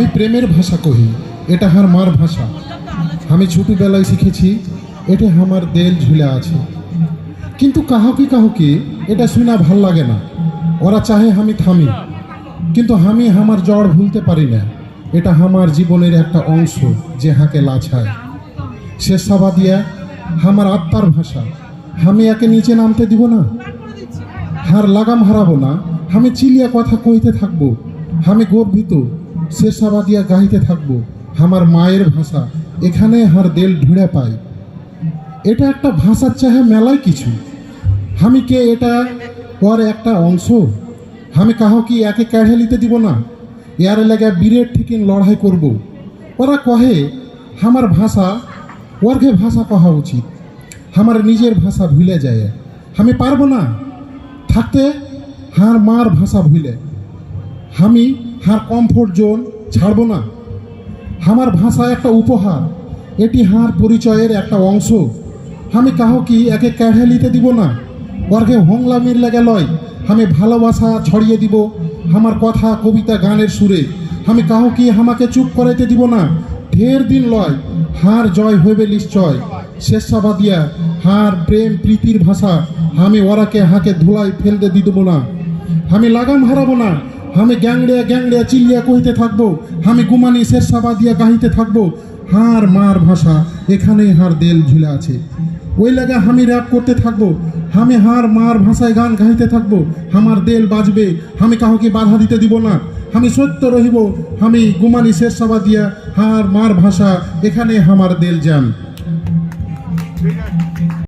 আমি প্রেমের ভাষা কহি, এটা হার মার ভাষা। আমি ছোটবেলায় শিখেছি, এটা আমার দেল ঝুলে আছে। কিন্তু কাহকি কাহকি, এটা শুনা ভালো লাগে না। ওরা চাহে আমি থামি, কিন্তু আমি আমার জ্বর ভুলতে পারি না। এটা আমার জীবনের একটা অংশ যে হাকে লাছায়। শেষ সাবা দিয়া আমার আত্মার ভাষা, আমি একে নিচে নামতে দিব না? হার লাগাম হারাবো না। আমি চিলিয়া কথা কইতে থাকব। আমি গর্বিত শেষ সাবা দিয়া গাইতে থাকব। আমার মায়ের ভাষা, এখানে হার দেল ঢুঁড়ে পাই এটা একটা ভাষার চাহে মেলায় কিছু। আমি কে এটা ওর একটা অংশ? আমি কি একে কেড়ে নিতে দিব না? ইয়ার লেগে বীরের ঠিকিন লড়াই করব। ওরা কহে, আমার ভাষা ওরকে ভাষা কহা উচিত। আমার নিজের ভাষা ভুলে যায়। আমি পারব না। থাকতে হার মার ভাষা ভুলে। আমি হার কমফোর্ট জোন, ছাড়বো না। আমার ভাষা একটা উপহার, এটি হার পরিচয়ের একটা অংশ। আমি কাহ কি একে কেড়ে নিতে দিব না। বর্গে ওরকে হোংলামির লেগে লয়, আমি ভালোবাসা ছড়িয়ে দিব। আমার কথা, কবিতা, গানের সুরে, আমি কাহ কি আমাকে চুপ করাইতে দিব না। ঢের দিন লয়, হার জয় হইবে নিশ্চয়। শেষ সভা দিয়া হার প্রেম প্রীতির ভাষা, আমি ওরাকে হাঁকে ধুলাই ফেলতে দিব না। আমি লাগাম হারাবো না আমি গ্যাংড়িয়া গ্যাংড়িয়া চিল্লিয়া কহিতে থাকব, আমি গুমানি শেরসাবা দিয়া গাহিতে থাকব, হার মার ভাষা, এখানেই হার দেল ঝুলে আছে। ওই লাগা আমি র্যাপ করতে থাকব, আমি হার মার ভাষায় গান গাইতে থাকব, আমার দেল বাজবে, আমি কাউকে বাধা দিতে দিব না। আমি সত্য রহিব, আমি গুমানি শেরসাবা দিয়া হার মার ভাষা এখানে আমার দেল যান। ঠিক আছে।